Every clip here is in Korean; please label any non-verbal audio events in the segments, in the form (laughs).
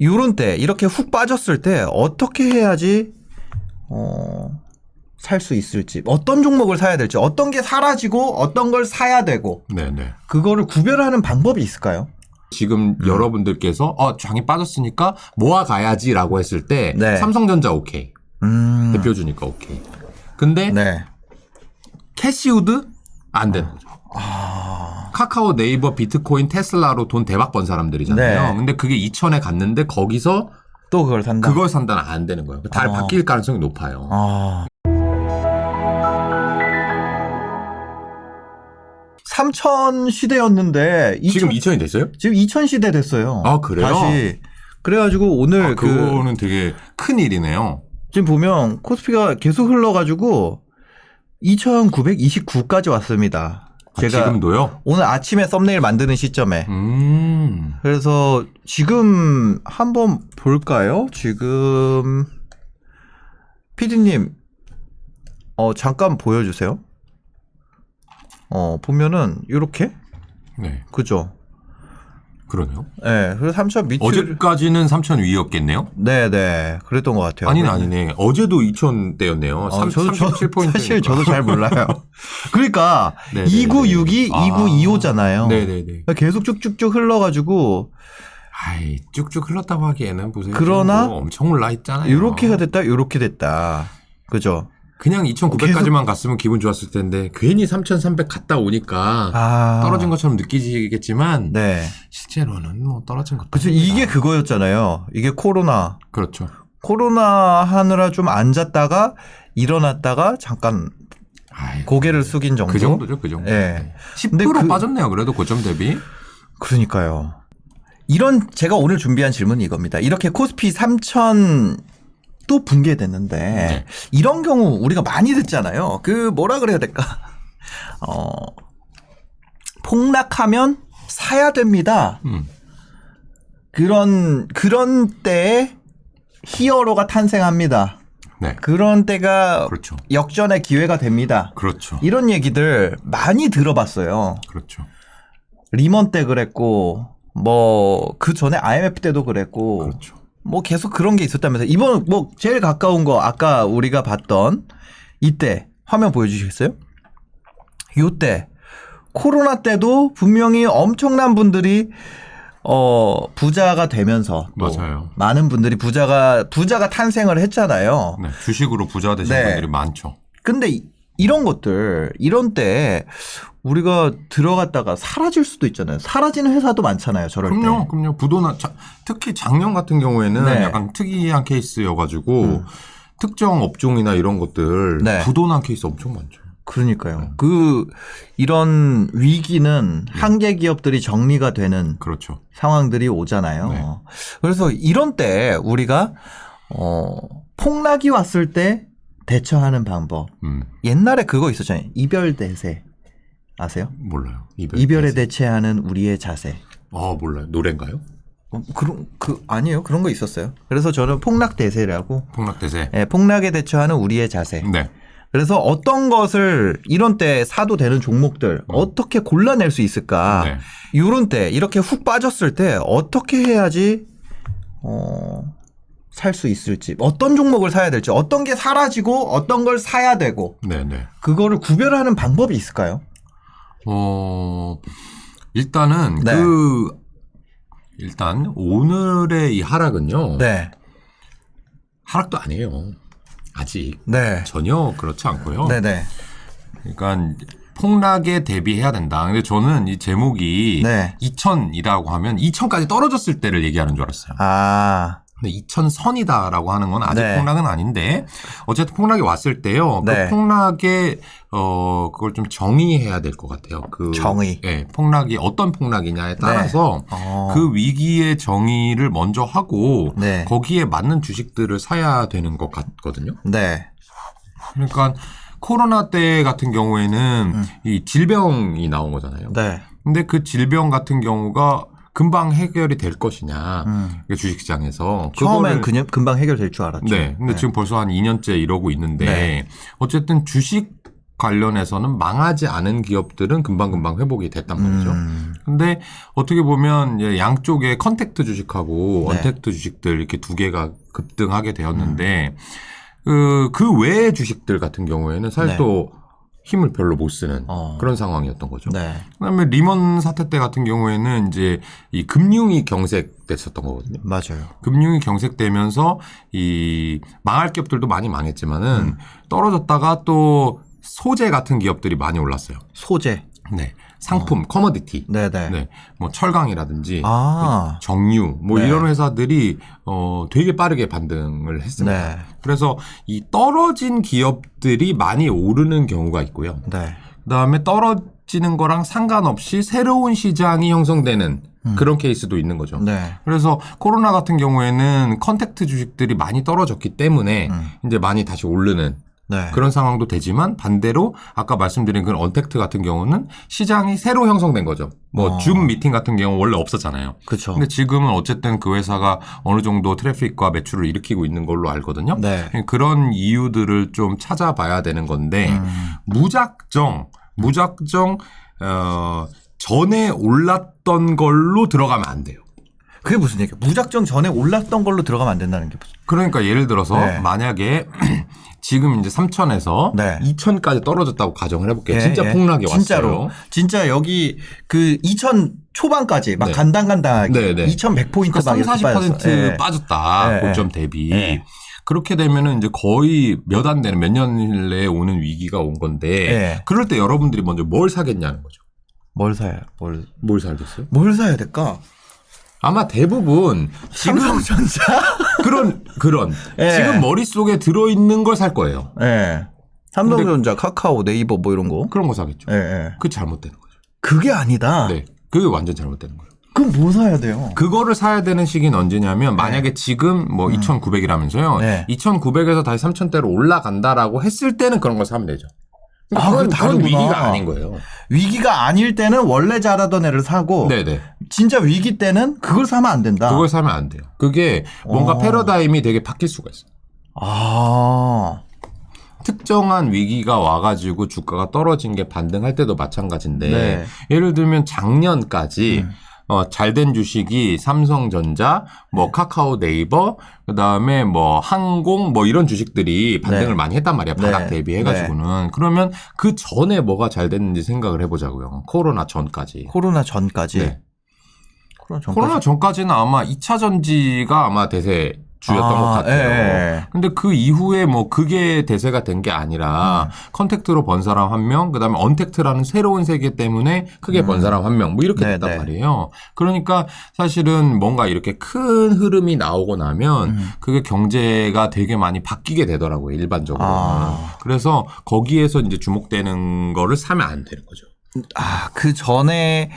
요런 때 이렇게 훅 빠졌을 때 어떻게 해야지 어, 살 수 있을지 어떤 종목을 사야 될지 어떤 게 사라지고 어떤 걸 사야 되고 네네. 그거를 구별하는 방법이 있을까요? 지금 음. 여러분들께서 어 장이 빠졌으니까 모아 가야지라고 했을 때 네. 삼성전자 오케이 음. 대표 주니까 오케이. 근데 네. 캐시우드 안 되는 거죠. 아. 카카오, 네이버, 비트코인, 테슬라로 돈 대박 번 사람들이잖아요. 네. 근데 그게 2천에 갔는데 거기서 또 그걸 산다. 그걸 산다는 안 되는 거예요. 다 어. 바뀔 가능성이 높아요. 아. 3천 시대였는데 지금 2000 2천이 됐어요? 지금 2000 시대 됐어요. 아, 그래요? 다시 그래가지고 오늘 아, 그 그거는 되게 큰 일이네요. 지금 보면 코스피가 계속 흘러가지고 2,929까지 왔습니다. 아, 제가 지금도요? 오늘 아침에 썸네일 만드는 시점에 음. 그래서 지금 한번 볼까요? 지금 피디님 어 잠깐 보여주세요. 어 보면은 이렇게 네. 그죠? 그러네요. 네, 그래서 3천 밑을 어제까지는 3천 위였겠네요? 네 네 그랬던 것 같아요. 아니네, 아니네. 어제도 2천 대였네요. 어, 저도, 저도 37포인트. 사실 저도 잘 몰라요. (laughs) 그러니까 네네네. 2962, 아. 2925잖아요. 네 네 네. 계속 쭉쭉쭉 흘러가지고 아이, 쭉쭉 흘렀다고 하기에는 보세요. 그러나 뭐 엄청 올라 있잖아요. 이렇게가 됐다, 이렇게 됐다. 그죠? 그냥 2,900까지만 갔으면 기분 좋았을 텐데 괜히 3,300 갔다 오니까 아 떨어진 것처럼 느끼지겠지만 네. 실제로는 뭐 떨어진 것도 그죠? 이게 그거였잖아요. 이게 코로나. 그렇죠. 코로나 하느라 좀 앉았다가 일어났다가 잠깐 아이, 고개를 숙인 정도. 그 정도죠, 그 정도. 예. 10% 근데 그- 빠졌네요. 그래도 고점 대비. 그러니까요. 이런 제가 오늘 준비한 질문이 이겁니다. 이렇게 코스피 3천 또 붕괴됐는데 네. 이런 경우 우리가 많이 듣잖아요. 그 뭐라 그래야 될까? (laughs) 어 폭락하면 사야 됩니다. 음. 그런 그런 때에 히어로가 탄생합니다. 네. 그런 때가 그렇죠. 역전의 기회가 됩니다. 그렇죠. 이런 얘기들 많이 들어봤어요. 그렇죠. 리먼 때 그랬고 뭐 그 전에 IMF 때도 그랬고 그렇죠. 뭐 계속 그런 게 있었다면서 이번 뭐 제일 가까운 거 아까 우리가 봤던 이때 화면 보여주시겠어요? 요때 코로나 때도 분명히 엄청난 분들이 어 부자가 되면서 또 맞아요. 많은 분들이 부자가 부자가 탄생을 했잖아요. 네. 주식으로 부자 되신 네. 분들이 많죠. 근데 이- 이런 것들 이런 때 우리가 들어갔다가 사라질 수도 있잖아요. 사라지는 회사도 많잖아요. 저럴 그럼요, 때. 그럼요. 부도나 자- 특히 작년 같은 경우에는 네. 약간 특이한 케이스여가지고 음. 특정 업종이나 이런 것들 네. 부도난 케이스 엄청 많죠. 그러니까요. 그 이런 위기는 네. 한계 기업들이 정리가 되는 그렇죠. 상황들이 오잖아요. 네. 그래서 이런 때 우리가 어 폭락이 왔을 때 대처하는 방법. 음, 옛날에 그거 있었잖아요. 이별 대세. 아세요? 몰라요. 이별 대세. 대체하는 우리의 자세. 아 몰라요. 노래인가요? 어, 그런 그 아니에요. 그런 거 있었어요. 그래서 저는 폭락 대세라고 폭락 대세. 예, 폭락에 대처하는 우리의 자세. 네. 그래서 어떤 것을 이런 때 사도 되는 종목들 어떻게 골라낼 수 있을까? 네. 이런 때 이렇게 훅 빠졌을 때 어떻게 해야지 어, 살 수 있을지 어떤 종목을 사야 될지 어떤 게 사라지고 어떤 걸 사야 되고 네, 네. 그거를 구별하는 방법이 있을까요? 어 일단은 네. 그 일단 오늘의 이 하락은요. 네, 하락도 아니에요. 아직 네, 전혀 그렇지 않고요. 네, 네, 그러니까 폭락에 대비해야 된다. 근데 저는 이 제목이 네. 2000이라고 하면 2000까지 떨어졌을 때를 얘기하는 줄 알았어요. 아, 근데 2000선이다라고 하는 건 아직 네. 폭락은 아닌데 어쨌든 폭락이 왔을 때요. 네. 그 폭락에 어 그걸 좀 정의해야 될 것 같아요. 그 정의. 예, 폭락이 어떤 폭락이냐에 따라서 어, 그 위기의 정의를 먼저 하고 네. 거기에 맞는 주식들을 사야 되는 것 같거든요. 네, 그러니까 코로나 때 같은 경우에는 이 질병이 나온 거잖아요. 음. 네, 근데 그 질병 같은 경우가 금방 해결이 될 것이냐 음. 그 주식시장에서 처음엔 그냥 금방 해결될 줄 알았죠. 네. 근데 지금 벌써 한 2년째 이러고 있는데 네. 어쨌든 주식 관련해서는 망하지 않은 기업들은 금방금방 회복이 됐단 말이죠. 음. 근데 어떻게 보면 양쪽에 컨택트 주식하고 네. 언택트 주식들 이렇게 두 개가 급등하게 되었는데 그, 그 외의 주식들 같은 경우에는 사실 네. 또 힘을 별로 못 쓰는 어. 그런 상황이었던 거죠. 네. 그다음에 리먼 사태 때 같은 경우에는 이제 이 금융이 경색됐었던 거거든요. 맞아요. 금융이 경색되면서 이 망할 기업들도 많이 망했지만은 음. 떨어졌다가 또 소재 같은 기업들이 많이 올랐어요. 소재. 네. 상품, 커머디티. 네네. 네. 뭐 철강이라든지 아. 정유 뭐 네. 이런 회사들이 어 되게 빠르게 반등을 했습니다. 네. 그래서 이 떨어진 기업들이 많이 오르는 경우가 있고요. 네. 그다음에 떨어지는 거랑 상관없이 새로운 시장이 형성되는 음. 그런 케이스도 있는 거죠. 네. 그래서 코로나 같은 경우에는 컨택트 주식들이 많이 떨어졌기 때문에 음. 이제 많이 다시 오르는 네. 그런 상황도 되지만 반대로 아까 말씀드린 그런 언택트 같은 경우는 시장이 새로 형성된 거죠. 뭐 어. 줌 미팅 같은 경우 원래 없었잖아요. 그쵸. 근데 지금은 어쨌든 그 회사가 어느 정도 트래픽과 매출을 일으키고 있는 걸로 알거든요. 네. 그런 이유들을 좀 찾아봐야 되는 건데 음. 무작정 무작정 어 전에 올랐던 걸로 들어가면 안 돼요. 그게 무슨 얘기야? 무작정 전에 올랐던 걸로 들어가면 안 된다는 게 무슨? 그러니까 예를 들어서 네. 만약에 (clears throat) 지금 이제 3천에서 네. 2천까지 떨어졌다고 가정을 해볼게요. 예, 진짜 예. 폭락이 진짜로. 왔어요. 진짜 여기 그2000 초반까지 막 네. 간당간당하게 네, 네. 2100포인트 그러니까 막 3, 이렇게 40% 빠졌어. 예. 빠졌다. 예, 고점 대비. 예. 그렇게 되면은 이제 거의 몇 안 되는 몇 년 내에 오는 위기가 온 건데 예. 그럴 때 여러분들이 먼저 뭘 사겠냐는 거죠. 뭘 사야? 뭘? 뭘 살겠어요? 뭘 사야 될까? 아마 대부분 지금 삼성전자. (laughs) 그런 그런 예. 지금 머릿속에 들어 있는 걸 살 거예요. 예. 삼성전자, 카카오, 네이버 뭐 이런 거. 그런 거 사겠죠. 예, 예. 그게 잘못되는 거죠. 그게 아니다. 네. 그게 완전 잘못되는 거예요. 그럼 뭐 사야 돼요? 그거를 사야 되는 시기는 언제냐면 만약에 지금 뭐 2,900이라면서요. 네. 음. 네. 2,900에서 다시 3,000대로 올라간다라고 했을 때는 그런 걸 사면 되죠. 아, 그건, 다르구나. 위기가 아닌 거예요. 위기가 아닐 때는 원래 잘하던 애를 사고 네네. 진짜 위기 때는 그걸 사면 안 된다. 그걸 사면 안 돼요. 그게 뭔가 어. 패러다임이 되게 바뀔 수가 있어요. 아. 특정한 위기가 와가지고 주가가 떨어진 게 반등할 때도 마찬가지인데 네. 예를 들면 작년까지 음. 어, 잘된 주식이 삼성전자, 뭐 카카오 네이버, 그 다음에 뭐 항공, 뭐 이런 주식들이 반등을 네. 많이 했단 말이야. 바닥 네. 대비해가지고는. 그러면 그 전에 뭐가 잘 됐는지 생각을 해보자고요. 코로나 전까지. 코로나 전까지. 네. 코로나 전까지. 코로나 전까지는 아마 2차 전지가 아마 대세 주였던 아, 것 같아요. 예, 예. 근데 그 이후에 뭐 그게 대세가 된게 음. 아니라 컨택트로 번 사람 한 명, 그다음에 언택트라는 새로운 세계 때문에 크게 번 음. 사람 한 명, 뭐 이렇게 네, 됐단 네. 말이에요. 그러니까 사실은 뭔가 이렇게 큰 흐름이 나오고 나면 음. 그게 경제가 되게 많이 바뀌게 되더라고요, 일반적으로. 아. 그래서 거기에서 이제 주목되는 거를 사면 안 되는 거죠. 아, 그 전에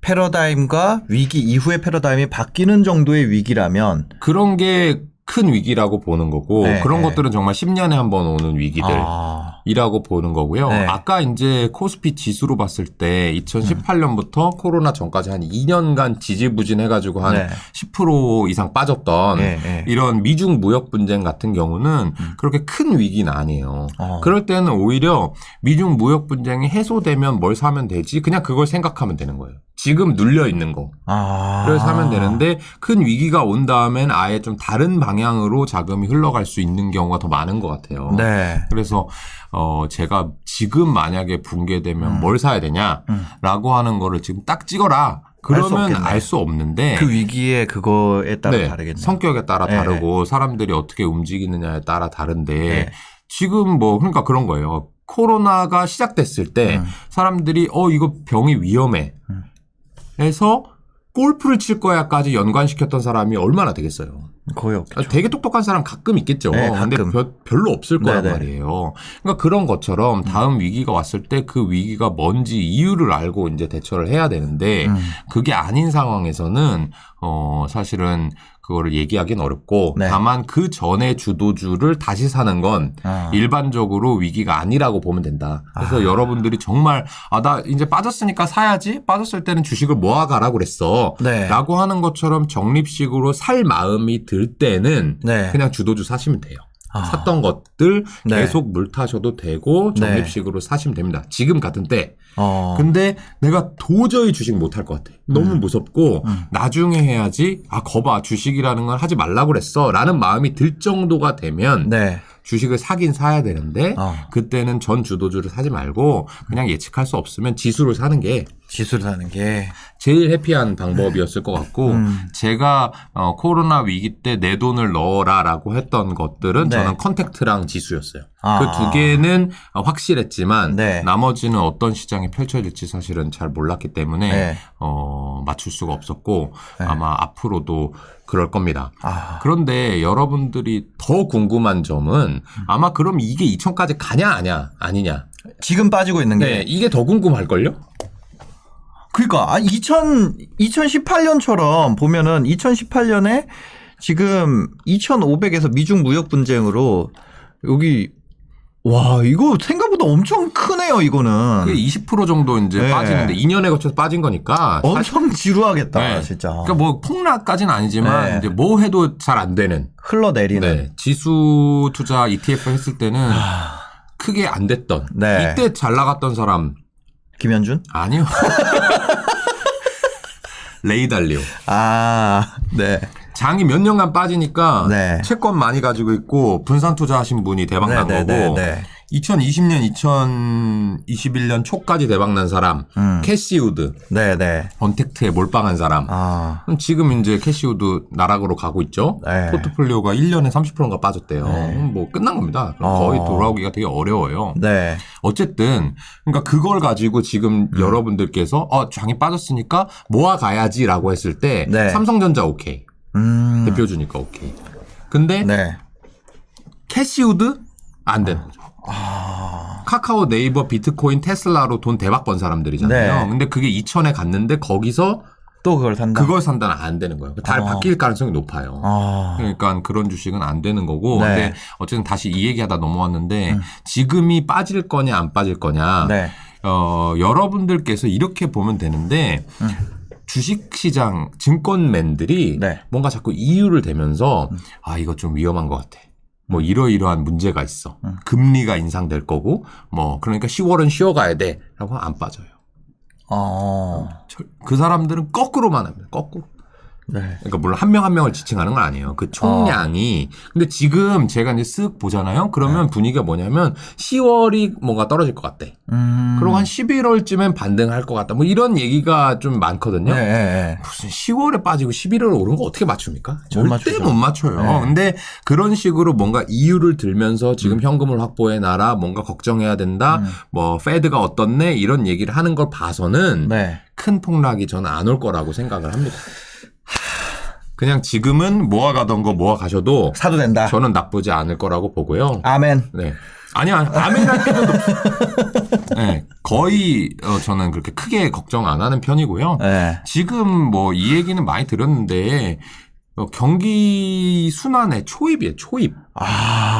패러다임과 위기 이후의 패러다임이 바뀌는 정도의 위기라면 그런 게 큰 위기라고 보는 거고 네, 그런 네. 것들은 정말 10년에 한 번 오는 위기들. 아. 이라고 보는 거고요. 네. 아까 이제 코스피 지수로 봤을 때 2018년부터 코로나 전까지 한 2년간 지지부진해가지고 한 네. 10% 이상 빠졌던 예, 예. 이런 미중 무역 분쟁 같은 경우는 음. 그렇게 큰 위기는 아니에요. 어. 그럴 때는 오히려 미중 무역 분쟁이 해소되면 뭘 사면 되지? 그냥 그걸 생각하면 되는 거예요. 지금 눌려 있는 거. 아. 그래서 하면 되는데 큰 위기가 온 다음엔 아예 좀 다른 방향으로 자금이 흘러갈 수 있는 경우가 더 많은 것 같아요. 네. 그래서 어 제가 지금 만약에 붕괴되면 음. 뭘 사야 되냐라고 음. 하는 거를 지금 딱 찍어라. 수 그러면. 알 수 없는데 그 위기의 그거에 따라 네, 다르겠네요. 성격에 따라 네, 다르고 사람들이 어떻게 움직이느냐에 따라 다른데 네. 지금 뭐 그러니까 그런 거예요. 코로나가 시작됐을 때 음. 사람들이 어 이거 병이 위험해. 음. 해서 골프를 칠 거야까지 연관시켰던 사람이 얼마나 되겠어요. 거의 없겠죠. 되게 똑똑한 사람 가끔 있겠죠. 네, 근데 가끔. 별, 별로 없을 거란 네네. 말이에요. 그러니까 그런 것처럼 다음 위기가 왔을 때 그 위기가 뭔지 이유를 알고 이제 대처를 해야 되는데 음. 그게 아닌 상황에서는 어 사실은 그거를 얘기하기는 어렵고 네. 다만 그 전에 주도주를 다시 사는 건 아. 일반적으로 위기가 아니라고 보면 된다. 그래서 아. 여러분들이 정말 아 나 이제 빠졌으니까 사야지. 빠졌을 때는 주식을 모아가라고 그랬어. 네. 라고 하는 것처럼 적립식으로 살 마음이 들 때는 네. 그냥 주도주 사시면 돼요. 아. 샀던 것들 네. 계속 물 타셔도 되고 네. 적립식으로 사시면 됩니다. 지금 같은 때. 어. 근데 내가 도저히 주식 못할 것 같아. 너무 무섭고 음. 나중에 해야지. 아 거봐 주식이라는 건 하지 말라고 그랬어라는 마음이 들 정도가 되면 네. 주식을 사긴 사야 되는데 어. 그때는 전 주도주를 사지 말고 그냥 예측할 수 없으면 지수를 사는 게 지수를 사는 게. 제일 해피한 방법이었을 것 같고 음. 제가 어, 코로나 위기 때 내 돈을 넣어라라고 했던 것들은 네. 저는 컨택트랑 지수였어요. 아. 그두 개는 어, 확실했지만 네. 나머지는 어떤 시장이 펼쳐질지 사실은 잘 몰랐기 때문에 네. 어, 맞출 수가 없었고 네. 아마 앞으로도 그럴 겁니다. 아. 그런데 여러분들이 더 궁금한 점은 아마 그럼 이게 2천까지 가냐 아냐 아니냐. 지금 빠지고 있는 게. 네, 이게 더 궁금할걸요? 그러니까 아 2000, 2018년처럼 보면은 2018년에 지금 2,500에서 미중 무역 분쟁으로 여기 와 이거 생각보다 엄청 크네요 이거는 그게 20% 정도 이제 네. 빠지는데 2년에 거쳐서 빠진 거니까. 사실- 엄청 지루하겠다 네. 진짜 그러니까 뭐 폭락까지는 아니지만 네. 이제 뭐 해도 잘 안 되는. 흘러내리는 네. 지수 투자 ETF 했을 때는 크게 안 됐던. 네. 이때 잘 나갔던 사람 김현준 아니요. (laughs) 레이달리오. 아네 장이 몇 년간 빠지니까 네. 채권 많이 가지고 있고 분산 투자하신 분이 대박 난 네, 네, 거고 네, 네. 2020년 2021년 초까지 대박 난 사람 음. 캐시우드 네 네 언택트에 몰빵한 사람 아 그럼 지금 이제 캐시우드 나락으로 가고 있죠. 네. 포트폴리오가 1년에 30%인가 빠졌대요. 네. 음, 뭐 끝난 겁니다. 어. 거의 돌아오기가 되게 어려워요. 네. 어쨌든 그러니까 그걸 가지고 지금 음. 여러분들께서 어 장이 빠졌으니까 모아 가야지라고 했을 때 네. 삼성전자 오케이 음. 대표 주니까 오케이. 근데 네. 캐시우드 안 되는 거죠. 아. 카카오, 네이버, 비트코인, 테슬라로 돈 대박 번 사람들이잖아요. 네. 근데 그게 2천에 갔는데 거기서 또 그걸 산다. 그걸 산다는 안 되는 거예요. 달 어. 바뀔 가능성이 높아요. 아. 그러니까 그런 주식은 안 되는 거고. 네. 근데 어쨌든 다시 이 얘기하다 넘어왔는데 음. 지금이 빠질 거냐 안 빠질 거냐. 네. 어, 여러분들께서 이렇게 보면 되는데 음. 주식 시장 증권맨들이 네. 뭔가 자꾸 이유를 대면서 음. 아, 이거 좀 위험한 것 같아. 뭐 이러이러한 문제가 있어. 음. 금리가 인상될 거고 뭐 그러니까 10월은 쉬어가야 돼라고 안 빠져요. 어. 절- 그 사람들은 거꾸로만 합니다. 거꾸로. 네. 그러니까 물론 한 명 한 명을 지칭하는 건 아니에요. 그 총량이. 근데 지금 제가 이제 쓱 보잖아요. 그러면 네. 분위기가 뭐냐면 10월이 뭔가 떨어질 것 같대. 음. 그리고 한 11월쯤엔 반등할 것 같다. 뭐 이런 얘기가 좀 많거든요. 네, 네, 네. 무슨 10월에 빠지고 11월에 오른 거 어떻게 맞춥니까? 못 절대 맞추죠. 못 맞춰요. 네. 근데 그런 식으로 뭔가 이유를 들면서 지금 음. 현금을 확보해 놔라, 뭔가 걱정해야 된다, 음. 뭐 페드가 어떻네 이런 얘기를 하는 걸 봐서는 네. 큰 폭락이 저는 안 올 거라고 생각을 합니다. 그냥 지금은 모아가던 거 모아가셔도 사도 된다. 저는 나쁘지 않을 거라고 보고요. 아멘. 네. 아니야, 아멘 할 필요도 없어요. (laughs) 네, 거의 어, 저는 그렇게 크게 걱정 안 하는 편이고요. 네. 지금 뭐 이 얘기는 많이 들었는데 어, 경기 순환의 초입이에요, 초입. 아.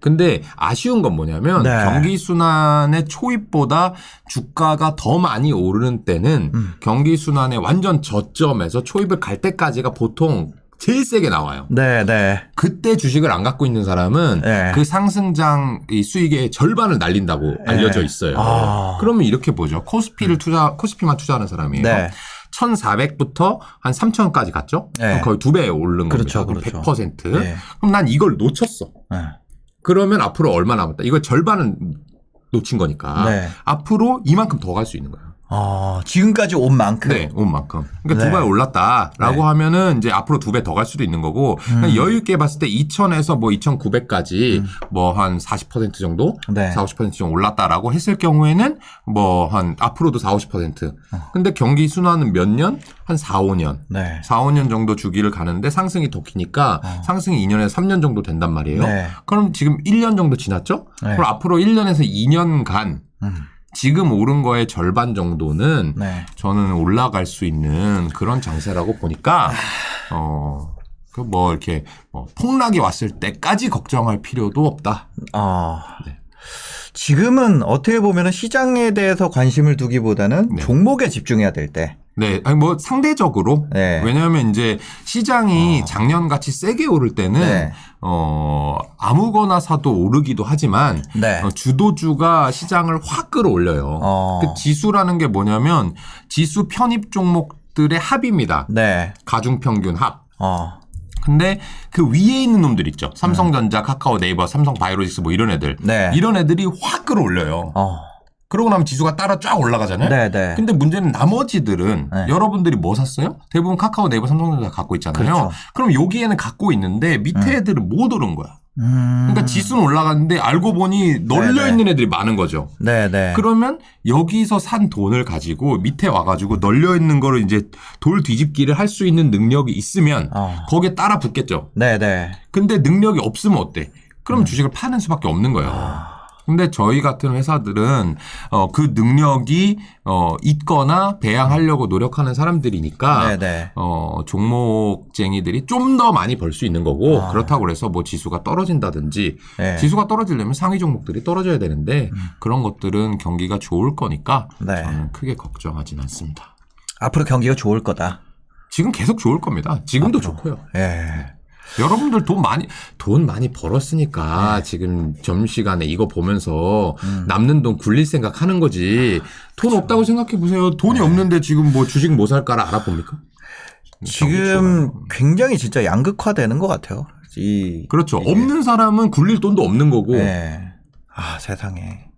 근데 아쉬운 건 뭐냐면 네. 경기 순환의 초입보다 주가가 더 많이 오르는 때는 음. 경기 순환의 완전 저점에서 초입을 갈 때까지가 보통 제일 세게 나와요. 네, 네. 그때 주식을 안 갖고 있는 사람은 네. 그 상승장 이 수익의 절반을 날린다고 알려져 있어요. 아. 그러면 이렇게 보죠. 코스피를 투자, 코스피만 투자하는 사람이에요. 네. 1,400부터 한 3,000까지 갔죠? 네. 거의 두 배 오른 그렇죠, 겁니다. 그렇죠. 100%. 네. 그럼 난 이걸 놓쳤어. 네. 그러면 앞으로 얼마 남았다? 이걸 절반은 놓친 거니까. 네. 앞으로 이만큼 더 갈 수 있는 거예요. 어, 지금까지 온 만큼. 네, 온 만큼. 그러니까 네. 두배 올랐다라고 네. 하면은 이제 앞으로 두 배 더 갈 수도 있는 거고 음. 그냥 여유 있게 봤을 때 2,000에서 뭐 2,900까지 음. 뭐한 40% 정도, 네. 4, 50% 정도 올랐다라고 했을 경우에는 뭐 한 앞으로도 4, 50%. 어. 근데 경기 순환은 몇 년? 한 4, 5년. 네. 4, 5년 정도 주기를 가는데 상승이 더 기니까 어. 상승이 2년에서 3년 정도 된단 말이에요. 네. 그럼 지금 1년 정도 지났죠? 네. 그럼 앞으로 1년에서 2년간 음. 지금 오른 거의 절반 정도는 네. 저는 올라갈 수 있는 그런 장세라고 보니까 어. 그 뭐 이렇게 뭐 폭락이 왔을 때까지 걱정할 필요도 없다. 어. 네. 지금은 어떻게 보면은 시장에 대해서 관심을 두기보다는 네. 종목에 집중해야 될 때. 네, 아니 뭐 상대적으로 네. 왜냐하면 이제 시장이 작년 같이 세게 오를 때는 네. 어 아무거나 사도 오르기도 하지만 네. 어, 주도주가 시장을 확 끌어올려요. 어. 그 지수라는 게 뭐냐면 지수 편입 종목들의 합입니다. 네. 가중 평균 합. 어. 근데 그 위에 있는 놈들 있죠. 삼성전자, 카카오, 네이버, 삼성 바이오로직스 뭐 이런 애들. 네. 이런 애들이 확 끌어올려요. 어. 그러고 나면 지수가 따라 쫙 올라가잖아요. 네, 네. 근데 문제는 나머지들은 네. 여러분들이 뭐 샀어요? 대부분 카카오, 네이버, 삼성전자 갖고 있잖아요. 그렇죠. 그럼 여기에는 갖고 있는데 밑에 애들은 못 오른 거야. 음. 그러니까 지수는 올라갔는데 알고 보니 널려 있는 애들이 많은 거죠. 네, 네. 그러면 여기서 산 돈을 가지고 밑에 와가지고 널려 있는 거를 이제 돌 뒤집기를 할 수 있는 능력이 있으면 어. 거기에 따라 붙겠죠. 네, 네. 근데 능력이 없으면 어때? 음. 그럼 주식을 파는 수밖에 없는 거예요. 아. 근데 저희 같은 회사들은 어, 그 능력이 어, 있거나 배양하려고 노력하는 사람들이니까 네, 네. 어, 종목쟁이들이 좀 더 많이 벌 수 있는 거고 아. 그렇다고 해서 뭐 지수가 떨어진다든지 네. 음. 지수가 떨어지려면 상위 종목들이 떨어져야 되는데 그런 것들은 경기가 좋을 거니까 네. 저는 크게 걱정하진 않습니다. 앞으로 경기가 좋을 거다. 지금 계속 좋을 겁니다. 지금도 앞으로. 좋고요. 예. 여러분들 돈 많이 돈 많이 벌었으니까 네. 지금 점심시간에 이거 보면서 음. 남는 돈 굴릴 생각 하는 거지. 돈 없다고 생각해 보세요. 돈이 네. 없는데 지금 뭐 주식 뭐 살까를 알아봅니까? 지금 굉장히 진짜 양극화되는 것 같아요. 이 그렇죠. 이게- 없는 사람은 굴릴 돈도 없는 거고 네. 아 세상에.